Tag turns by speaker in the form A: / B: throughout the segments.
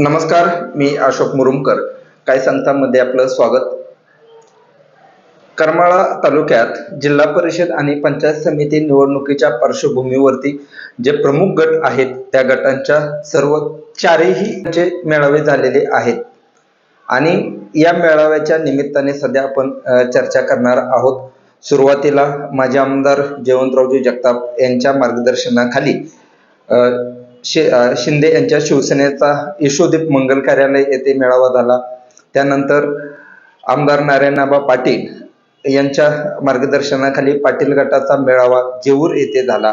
A: नमस्कार मी अशोक मुरुमकर. काय सांगतामध्ये आपलं स्वागत. करमाळा तालुक्यात जिल्हा परिषद आणि पंचायत समिती निवडणुकीच्या पार्श्वभूमीवरती जे प्रमुख गट आहेत त्या गटांच्या सर्व चारही चे मेळावे झालेले आहेत. आणि या मेळाव्याच्या निमित्ताने सध्या आपण चर्चा करणार आहोत. सुरुवातीला माजी आमदार जयवंतरावजी जगताप यांच्या मार्गदर्शनाखाली शिंदे यांच्या शिवसेनेचा यशोदीप मंगल कार्यालय येथे मेळावा झाला. त्यानंतर आमदार नारायणाबा पाटील यांच्या मार्गदर्शनाखाली पाटील गटाचा मेळावा जेऊर येथे झाला.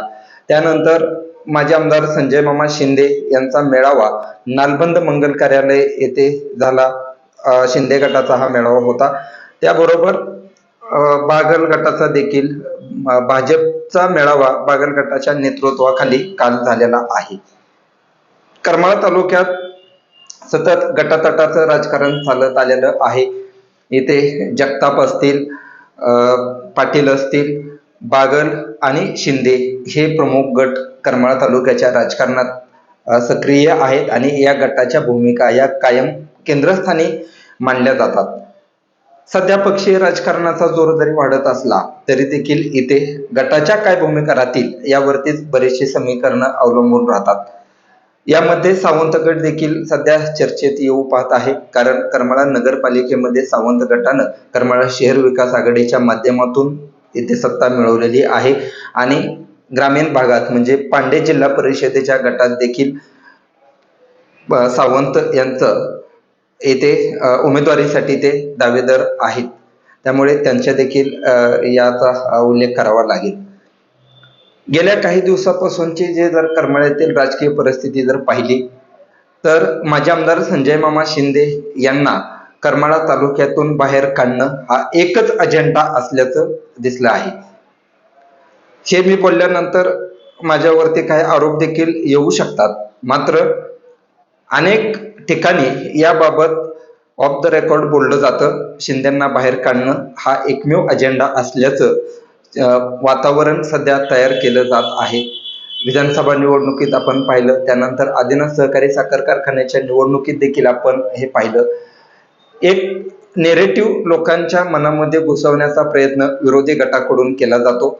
A: त्यानंतर माजी आमदार संजय मामा शिंदे यांचा मेळावा नालबंद मंगल कार्यालय येथे झाला. शिंदे गटाचा हा मेळावा होता. त्याबरोबर बागल गटाचा देखील भाजपचा मेळावा बागल गटाच्या नेतृत्वाखाली काल झालेला आहे. करमाळा तालुक्यात सतत गटातटाचं राजकारण चालत आलेलं आहे. इथे जगताप असतील पाटील असतील बागल आणि शिंदे हे प्रमुख गट करमाळा तालुक्याच्या राजकारणात सक्रिय आहेत आणि या गटाच्या भूमिका या कायम केंद्रस्थानी मांडल्या जातात. सध्या पक्षीय राजकारणाचा जोर जरी वाढत असला तरी देखील इथे गटाच्या काय भूमिका राहतील यावरतीच बरेचसे समीकरणं अवलंबून राहतात. यामध्ये सावंतगट देखील सध्या चर्चेत येऊ पाहत आहे. कारण करमाळा नगरपालिकेमध्ये सावंत गटानं करमाळा शहर विकास आघाडीच्या माध्यमातून येथे सत्ता मिळवलेली आहे. आणि ग्रामीण भागात म्हणजे पांडे जिल्हा परिषदेच्या गटात देखील सावंत यांचं येथे उमेदवारीसाठी ते दावेदार आहेत. त्यामुळे त्यांच्या देखील याचा उल्लेख करावा लागेल. गेल्या काही दिवसापासूनची जे जर करमाळ्यातील राजकीय परिस्थिती जर पाहिली तर माजी आमदार संजय मामा शिंदे यांना करमाळा तालुक्यातून बाहेर काढणं हा एकच अजेंडा असल्याचं दिसलं आहे. हे मी बोलल्यानंतर माझ्यावरती काही आरोप देखील येऊ शकतात. मात्र अनेक ठिकाणी याबाबत ऑफ द रेकॉर्ड बोललं जातं. शिंदेंना बाहेर काढणं हा एकमेव अजेंडा असल्याचं वातावरण सध्या तयार केलं जात आहे. विधानसभा निवडणुकीत आपण पाहिलं त्यानंतर आदिनाथ सहकारी साखर कारखान्याच्या निवडणुकीत देखील आपण हे पाहिलं. एक नेरेटिव्ह लोकांच्या मनामध्ये घुसवण्याचा प्रयत्न विरोधी गटाकडून केला जातो.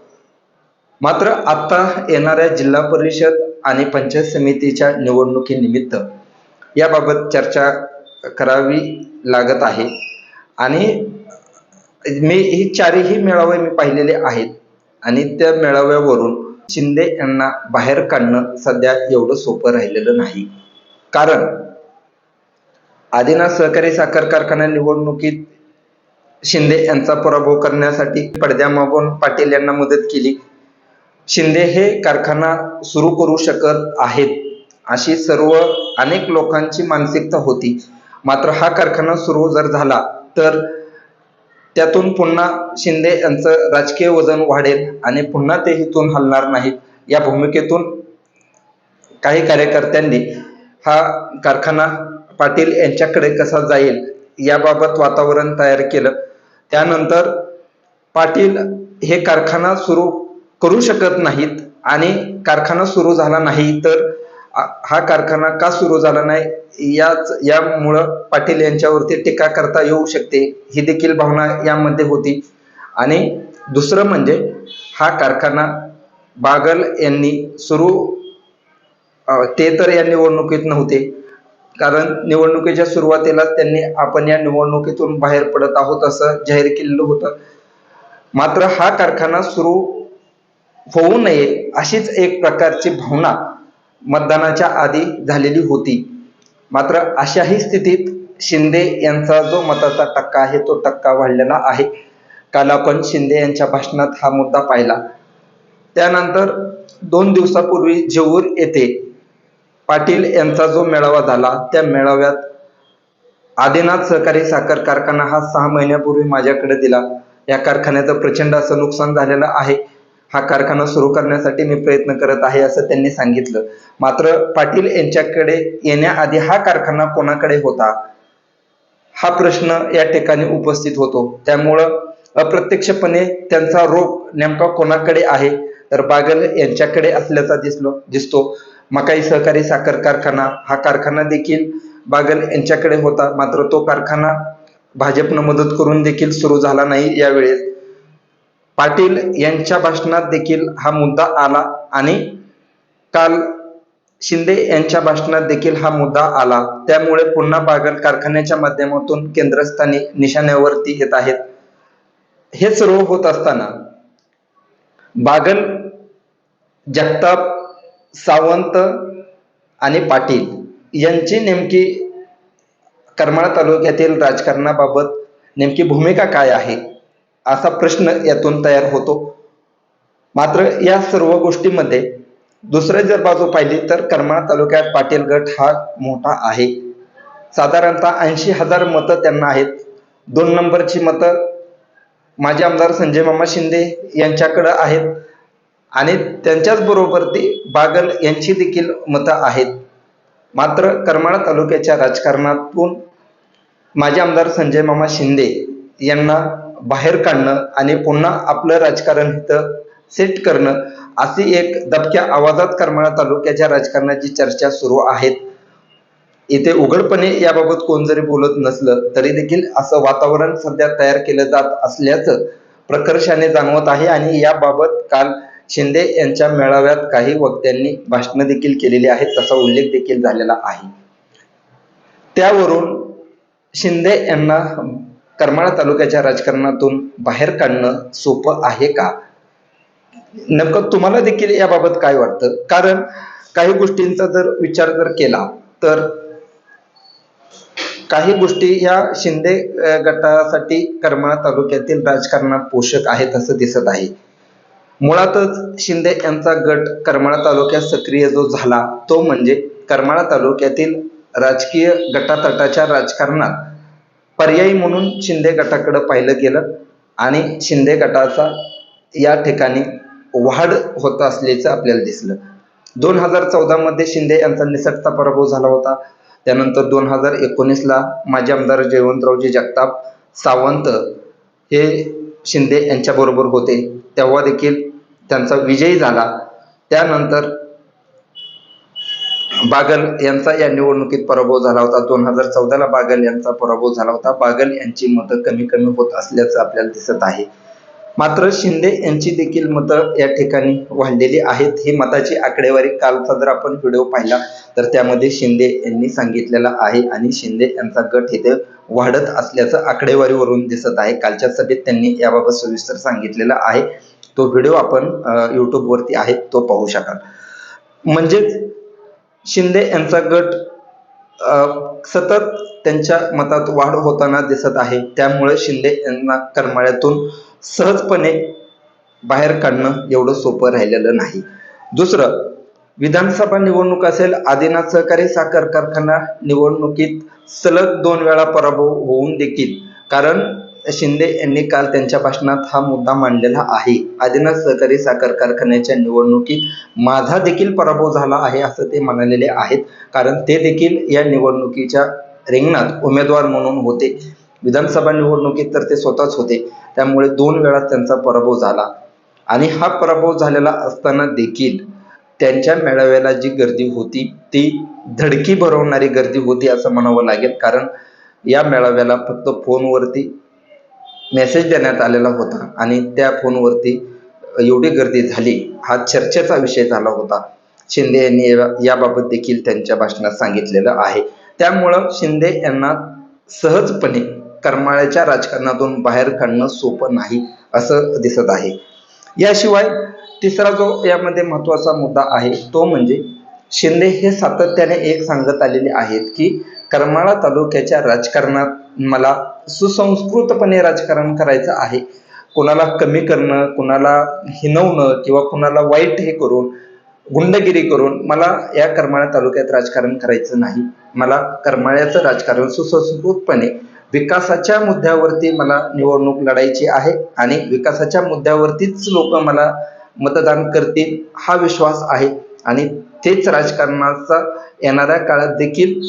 A: मात्र आता येणाऱ्या जिल्हा परिषद आणि पंचायत समितीच्या निवडणुकीनिमित्त याबाबत चर्चा करावी लागत आहे. आणि मी ही चारही मेळावे मी पाहिलेले आहेत. आणि त्या मेळाव्यावरून शिंदे यांना बाहेर काढणं सध्या एवढं सोपं राहिलेलं नाही. कारण आदिनाथ सहकारी साखर कारखाना निवडणुकीत शिंदे यांचा पराभव करण्यासाठी पडद्यामागून पाटील यांना मदत केली. शिंदे हे कारखाना सुरू करू शकत आहेत अशी सर्व अनेक लोकांची मानसिकता होती. मात्र हा कारखाना सुरू जर झाला तर त्यातून पुन्हा शिंदे यांचं राजकीय वजन वाढेल आणि पुन्हा ते हिथून हलणार नाहीत. या भूमिकेतून काही कार्यकर्त्यांनी हा कारखाना पाटील यांच्याकडे कसा जाईल याबाबत वातावरण तयार केलं. त्यानंतर पाटील हे कारखाना सुरू करू शकत नाहीत आणि कारखाना सुरू झाला नाही तर हा कारखाना का सुरू झाला नाही? याच यामुळं पाटील यांच्यावरती टीका करता येऊ शकते ही देखील भावना यामध्ये होती. आणि दुसरं म्हणजे हा कारखाना बागल यांनी सुरू ते तर या निवडणुकीत नव्हते. कारण निवडणुकीच्या सुरुवातीला त्यांनी आपण या निवडणुकीतून बाहेर पडत आहोत असं जाहीर केलेलं होतं. मात्र हा कारखाना सुरू होऊ नये अशीच एक प्रकारची भावना मतदानाच्या आधी झालेली होती. मात्र अशाही स्थितीत शिंदे यांचा जो मताचा टक्का आहे तो टक्का वाढलेला आहे. काल आपण शिंदे यांच्या भाषणात हा मुद्दा पाहिला. त्यानंतर दोन दिवसापूर्वी जेऊर येथे पाटील यांचा जो मेळावा झाला त्या मेळाव्यात आदिनाथ सहकारी साखर कारखाना हा सहा महिन्यापूर्वी माझ्याकडे दिला. या कारखान्याचं प्रचंड असं नुकसान झालेलं आहे. हा कारखाना सुरू करण्यासाठी मी प्रयत्न करत आहे असं त्यांनी सांगितलं. मात्र पाटील यांच्याकडे येण्याआधी हा कारखाना कोणाकडे होता? हा प्रश्न या ठिकाणी उपस्थित होतो. त्यामुळं अप्रत्यक्षपणे त्यांचा रोग नेमका कोणाकडे आहे? तर बागल यांच्याकडे असल्याचा दिसलो दिसतो. मकाई सहकारी साखर कारखाना हा कारखाना देखील बागल यांच्याकडे होता. मात्र तो कारखाना भाजपनं मदत करून देखील सुरू झाला नाही यावेळेस. पाटील यांच्या भाषणात देखील हा मुद्दा आला आणि काल शिंदे यांच्या भाषणात देखील हा मुद्दा आला. त्यामुळे पुन्हा बागल कारखान्याच्या माध्यमातून केंद्रस्थानी निशाण्यावरती येत आहेत. हे सर्व होत असताना बागल जगताप सावंत आणि पाटील यांची नेमकी करमाळा तालुक्यातील राजकारणाबाबत नेमकी भूमिका काय आहे? असा प्रश्न यातून तयार होतो. मात्र या सर्व गोष्टीमध्ये दुसरे जर बाजू पाहिली तर करमाळा तालुक्यात पाटील गट हा मोठा आहे. साधारणतः ऐंशी हजार मतं त्यांना आहेत. दोन नंबरची मतं माजी आमदार संजय मामा शिंदे यांच्याकडे आहेत. आणि त्यांच्याच बरोबर ती बागल यांची देखील मतं आहेत. मात्र करमाळा तालुक्याच्या राजकारणातून माजी आमदार संजय मामा शिंदे यांना बाहेर काढणं आणि पुन्हा आपलं राजकारण इथं सेट करणं अशी एक दबक्या आवाजात करमाळा तालुक्याच्या राजकारणाची चर्चा सुरू आहेत. इथे उघडपणे याबाबत कोण जरी बोलत नसलं तरी देखील असं वातावरण सध्या तयार केलं जात असल्याचं प्रकर्षाने जाणवत आहे आणि याबाबत काल शिंदे यांच्या मेळाव्यात काही वक्त्यांनी भाषणं देखील केलेली आहेत तसा उल्लेख देखील झालेला आहे. त्यावरून शिंदे यांना करमाळा तालुक्याच्या राजकारणातून बाहेर काढणं सोपं आहे का? नेमकं तुम्हाला देखील याबाबत काय वाटतं? कारण काही गोष्टींचा जर विचार जर केला तर काही गोष्टी ह्या शिंदे गटासाठी करमाळा तालुक्यातील राजकारणात पोषक आहेत असं दिसत आहे. मुळातच शिंदे यांचा गट करमाळा तालुक्यात सक्रिय जो झाला तो म्हणजे करमाळा तालुक्यातील राजकीय गटातटाच्या राजकारणात. पर्यायी म्हणून शिंदे गटाकडे पाहिलं गेलं आणि शिंदे गटाचा या ठिकाणी वाढ होत असल्याचं आपल्याला दिसलं. दोन हजार चौदा मध्ये शिंदे यांचा निसटता पराभव झाला होता. त्यानंतर दोन हजार एकोणीसला माजी आमदार जयवंतरावजी जगताप सावंत हे शिंदे यांच्या बरोबर होते. तेव्हा देखील त्यांचा विजय झाला. त्यानंतर बागल यांचा या निवडणुकीत पराभव झाला होता. दोन हजार चौदाला बागल यांचा पराभव झाला होता. बागल यांची मतं कमी कमी होत असल्याचं आपल्याला दिसत आहे. मात्र शिंदे यांची देखील मतं या ठिकाणी वाढलेली आहेत. ही मताची आकडेवारी कालचा जर आपण व्हिडिओ पाहिला तर त्यामध्ये शिंदे यांनी सांगितलेला आहे आणि शिंदे यांचा गट इथे वाढत असल्याचं आकडेवारीवरून दिसत आहे. कालच्या सभेत त्यांनी याबाबत सविस्तर सांगितलेला आहे. तो व्हिडिओ आपण युट्यूबवरती आहे तो पाहू शकाल. म्हणजेच शिंदे यांचा गट सतत त्यांच्या मतात वाढ होताना दिसत आहे. त्यामुळे शिंदे यांना करमाळ्यातून सहजपणे बाहेर काढणं एवढं सोपं राहिलेलं नाही. दुसरं विधानसभा निवडणूक असेल आदिनाथ सहकारी साखर कारखाना निवडणुकीत सलग दोन वेळा पराभव होऊन देखील. कारण शिंदे यांनी काल त्यांच्या भाषणात हा मुद्दा मांडलेला आहे. आदिनाथ सहकारी साखर कारखान्याच्या निवडणुकीत माझा देखील पराभव झाला आहे असं ते म्हणालेले आहेत. कारण ते देखील या निवडणुकीच्या रिंगणात उमेदवार म्हणून होते. विधानसभा निवडणुकीत तर ते स्वतःच होते. त्यामुळे दोन वेळा त्यांचा पराभव झाला. आणि हा पराभव झालेला असताना देखील त्यांच्या मेळाव्याला जी गर्दी होती ती धडकी भरवणारी गर्दी होती असं म्हणावं लागेल. कारण या मेळाव्याला फक्त फोनवरती मेसेज देण्यात आलेला होता. आणि त्या फोनवरती एवढी गर्दी झाली. हा चर्चेचा विषय झाला होता. शिंदे यांनी या- याबाबत देखील त्यांच्या भाषणात सांगितलेलं आहे. त्यामुळं शिंदे यांना सहजपणे करमाळ्याच्या राजकारणातून बाहेर काढणं सोपं नाही असं दिसत आहे. याशिवाय तिसरा जो यामध्ये महत्त्वाचा मुद्दा आहे तो म्हणजे शिंदे हे सातत्याने एक सांगत आलेले आहेत की करमाळा तालुक्याच्या राजकारणात मला सुसंस्कृतपणे राजकारण करायचं आहे. कुणाला कमी करणं कुणाला हिनवणं किंवा कुणाला वाईट हे करून गुंडगिरी करून मला या करमाळा तालुक्यात राजकारण करायचं नाही. मला करमाळ्याचं राजकारण सुसंस्कृतपणे विकासाच्या मुद्द्यावरती मला निवडणूक लढायची आहे आणि विकासाच्या मुद्द्यावरतीच लोक मला मतदान करतील हा विश्वास आहे. आणि तेच राजकारणाचा येणाऱ्या काळात देखील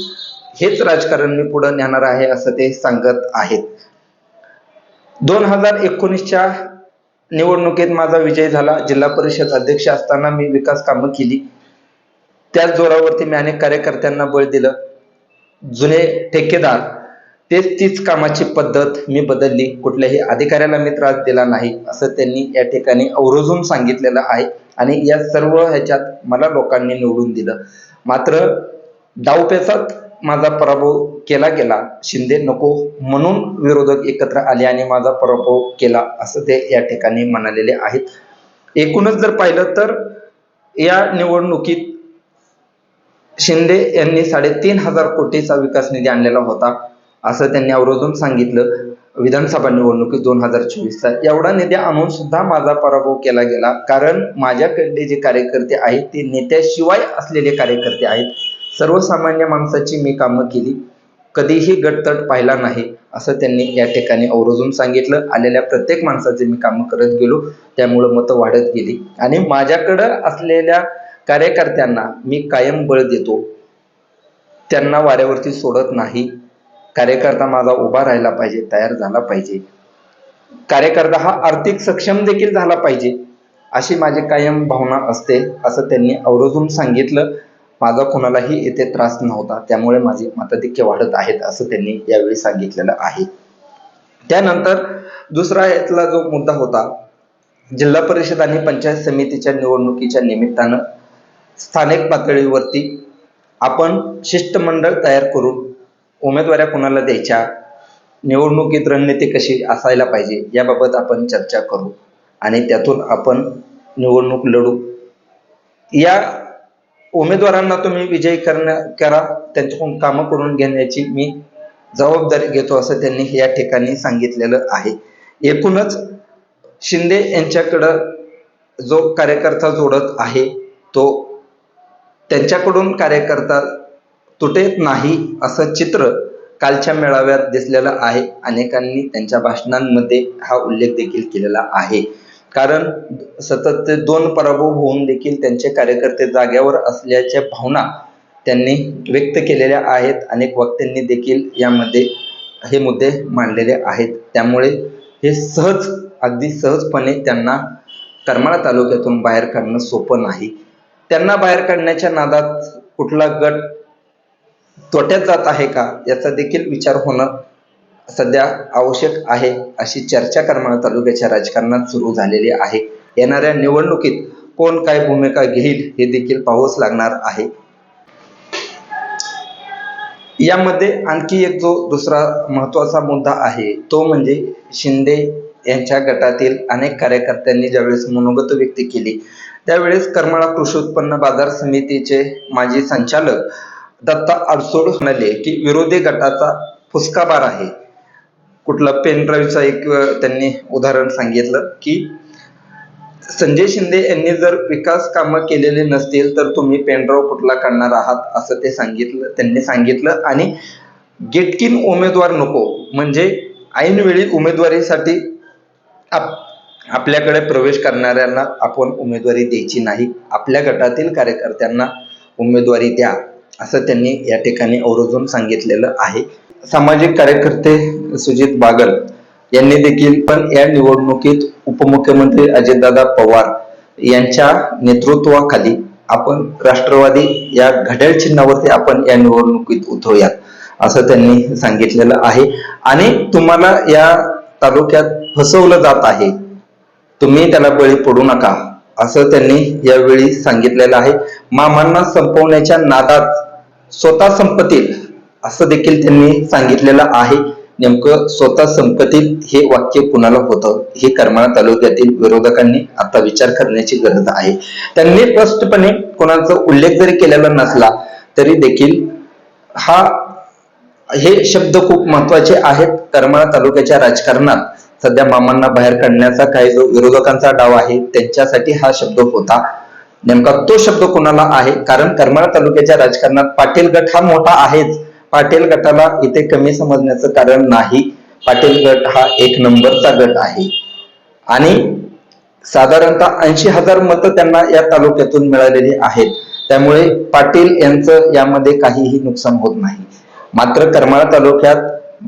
A: हेच राजकारण मी पुढे नेणार आहे असं ते सांगत आहेत. दोन हजार एकोणीसच्या निवडणुकीत माझा विजय झाला. जिल्हा परिषद अध्यक्ष असताना मी विकास कामं केली. त्याच जोरावरती मी अनेक कार्यकर्त्यांना बळ दिलं. जुने ठेकेदार तेच तीच कामाची पद्धत मी बदलली. कुठल्याही अधिकाऱ्याला मी त्रास दिला नाही असं त्यांनी या ठिकाणी अवरोजून सांगितलेलं आहे आणि या सर्व ह्याच्यात मला लोकांनी निवडून दिलं. मात्र डावपेचात माझा पराभव केला गेला. शिंदे नको म्हणून विरोधक एकत्र आले आणि माझा पराभव केला असं ते या ठिकाणी म्हणालेले आहेत. एकूणच जर पाहिलं तर या निवडणुकीत शिंदे यांनी साडेतीन हजार कोटीचा विकास निधी आणलेला होता असं त्यांनी आवर्जून सांगितलं. विधानसभा निवडणुकीत दोन हजार चोवीसचा एवढा निधी आणून सुद्धा माझा पराभव केला गेला. कारण माझ्याकडले जे कार्यकर्ते आहेत ते नेत्याशिवाय असलेले कार्यकर्ते आहेत. सर्वसामान्य माणसाची मी कामं केली. कधीही गटतट पाहिला नाही असं त्यांनी या ठिकाणी आवर्जून सांगितलं. आलेल्या प्रत्येक माणसाचे मी कामं करत गेलो. त्यामुळं मतं वाढत गेली. आणि माझ्याकडं असलेल्या कार्यकर्त्यांना मी कायम बळ देतो. त्यांना वाऱ्यावरती सोडत नाही. कार्यकर्ता माझा उभा राहिला पाहिजे तयार झाला पाहिजे. कार्यकर्ता हा आर्थिक सक्षम देखील झाला पाहिजे. अशी माझी कायम भावना असते असं त्यांनी अवरोजून सांगितलं. माझा कोणालाही येथे त्रास नव्हता. त्यामुळे माझे मताधिक्य वाढत आहेत असं त्यांनी यावेळी सांगितलेलं आहे. त्यानंतर दुसरा यातला जो मुद्दा होता जिल्हा परिषद आणि पंचायत समितीच्या निवडणुकीच्या निमित्तानं स्थानिक पातळीवरती आपण शिष्टमंडळ तयार करून उमेदवाऱ्या कोणाला द्यायच्या निवडणुकीत रणनीती कशी असायला पाहिजे याबाबत आपण चर्चा करू. आणि त्यातून आपण निवडणूक लढू. या उमेदवारांना तुम्ही विजयी करण्या करा. त्यांच्याकडून कामं करून घेण्याची मी जबाबदारी घेतो असं त्यांनी या ठिकाणी सांगितलेलं आहे. एकूणच शिंदे यांच्याकडं जो कार्यकर्ता जोडत आहे तो त्यांच्याकडून कार्यकर्ता तुटेत नाही असं चित्र कालच्या मेळाव्यात दिसलेलं आहे. अनेकांनी त्यांच्या भाषणांमध्ये हा उल्लेख देखील केलेला आहे. कारण सतत ते दोन पराभव होऊन देखील त्यांचे कार्यकर्ते जाग्यावर असल्याच्या भावना त्यांनी व्यक्त केलेल्या आहेत. अनेक वक्त्यांनी देखील यामध्ये हे मुद्दे मांडलेले आहेत. त्यामुळे हे सहज अगदी सहजपणे त्यांना करमाळा तालुक्यातून बाहेर काढणं सोपं नाही. त्यांना बाहेर काढण्याच्या नादात कुठला गट तोट्यात जात आहे का? याचा देखील विचार होणं सध्या आवश्यक आहे अशी चर्चा करमाळा तालुक्याच्या राजकारणात सुरू झालेली आहे. येणाऱ्या निवडणुकीत कोण काय भूमिका घेईल हे देखील पाहूच लागणार आहे. यामध्ये आणखी एक जो दुसरा महत्त्वाचा मुद्दा आहे तो म्हणजे शिंदे यांच्या गटातील अनेक कार्यकर्त्यांनी ज्यावेळेस मनोगत व्यक्त केली त्यावेळेस करमाळा कृषी उत्पन्न बाजार समितीचे माजी संचालक दत्ता आडसोड म्हणाले की विरोधी गटाचा फुसकाबार आहे. कुठला पेन ड्राईव्हचा एक त्यांनी उदाहरण सांगितलं की संजय शिंदे यांनी जर विकास कामं केलेले नसतील तर तुम्ही पेनड्राईव्ह कुठला काढणार आहात असं ते सांगितलं त्यांनी सांगितलं. आणि गेटकिन उमेदवार नको म्हणजे ऐनवेळी उमेदवारीसाठी आप आपल्याकडे प्रवेश करणाऱ्यांना आपण उमेदवारी द्यायची नाही आपल्या गटातील कार्यकर्त्यांना उमेदवारी द्या असं त्यांनी या ठिकाणी आवर्जून सांगितलेलं आहे. सामाजिक कार्यकर्ते सुजित बागल यांनी देखील पण या निवडणुकीत उपमुख्यमंत्री अजितदादा पवार यांच्या नेतृत्वाखाली आपण राष्ट्रवादी या घड्याळ चिन्हावरती आपण या निवडणुकीत उतरूयात असं त्यांनी सांगितलेलं आहे. आणि तुम्हाला या तालुक्यात फसवलं जात आहे तुम्ही त्याला बळी पडू नका असं त्यांनी यावेळी सांगितलेलं आहे. मामांना संपवण्याच्या नादात स्वतः संपतील असं देखील त्यांनी सांगितलेलं आहे. नेमकं स्वतः संपत्तीत हे वाक्य कुणाला होतं? हे करमाळा तालुक्यातील विरोधकांनी आता विचार करण्याची गरज आहे. त्यांनी स्पष्टपणे कोणाचा उल्लेख जरी केलेला नसला तरी देखील हा हे शब्द खूप महत्त्वाचे आहेत. करमाळा तालुक्याच्या राजकारणात सध्या मामांना बाहेर काढण्याचा काही जो विरोधकांचा डाव आहे त्यांच्यासाठी हा शब्द होता. नेमका तो शब्द कोणाला आहे? कारण करमाळा तालुक्याच्या राजकारणात पाटील गट हा मोठा आहेच. पाटील गटाला इथे कमी समजण्याचं कारण नाही. पाटील गट हा एक नंबरचा गट आहे. आणि साधारणतः ऐंशी हजार मतं त्यांना या तालुक्यातून मिळालेली आहेत. त्यामुळे पाटील यांचं यामध्ये काहीही नुकसान होत नाही. मात्र करमाळा तालुक्यात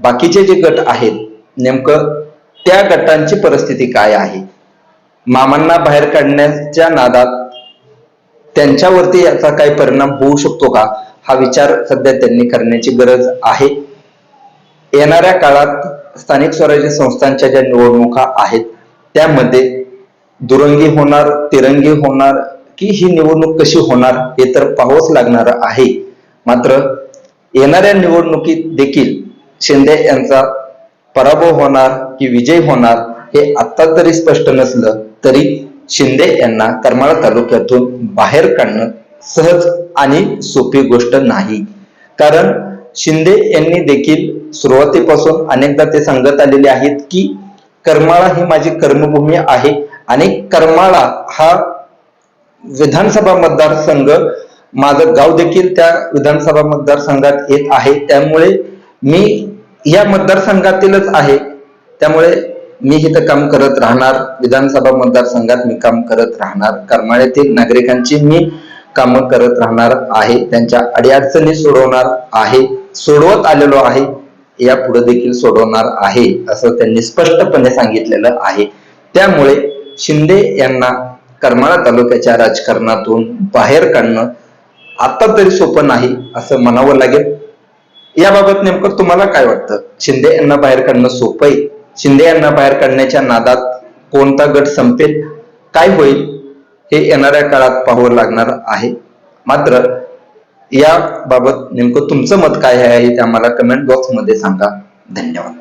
A: बाकीचे जे गट आहेत नेमकं त्या गटांची परिस्थिती काय आहे? मामांना बाहेर काढण्याच्या नादात त्यांच्यावरती याचा काही परिणाम होऊ शकतो का? हा विचार सध्या त्यांनी करण्याची गरज आहे. येणाऱ्या काळात स्थानिक स्वराज्य संस्थांच्या ज्या निवडणुका आहेत त्यामध्ये दुरंगी होणार तिरंगी होणार की ही निवडणूक कशी होणार हे तर पाहावंच लागणार आहे. मात्र येणाऱ्या निवडणुकीत देखील शिंदे यांचा पराभव होणार की विजय होणार हे आता तरी स्पष्ट नसलं तरी शिंदे यांना करमाळा तालुक्यातून बाहेर काढणं सहज आणि सोपी गोष्ट नाही. कारण शिंदे यांनी देखील सुरुवातीपासून अनेकदा ते सांगत आलेले आहेत की करमाळा ही माझी कर्मभूमी आहे आणि करमाळा हा विधानसभा मतदारसंघ माझं गाव देखील त्या विधानसभा मतदारसंघात येत आहे. त्यामुळे मी या मतदारसंघातीलच आहे. त्यामुळे मी इथं काम करत राहणार. विधानसभा मतदारसंघात मी काम करत राहणार. करमाळ्यातील नागरिकांची मी काम करत राहणार आहे त्यांच्या अडीअडचणी सोडवणार आहे सोडवत आलेलो आहे या पुढे देखील सोडवणार आहे असं त्यांनी स्पष्टपणे सांगितलेलं आहे. त्यामुळे शिंदे यांना करमाळा तालुक्याच्या राजकारणातून बाहेर काढणं आता तरी सोपं नाही असं म्हणावं लागेल. याबाबत नेमकं तुम्हाला काय वाटतं? शिंदे यांना बाहेर काढणं सोपं आहे? शिंदे यांना बाहेर काढण्याच्या नादात कोणता गट संपेल? काय होईल? हे येणाऱ्या काळात पाहावं लागणार आहे. मात्र याबाबत नेमकं तुमचं मत काय आहे ते आम्हाला कमेंट बॉक्समध्ये सांगा. धन्यवाद.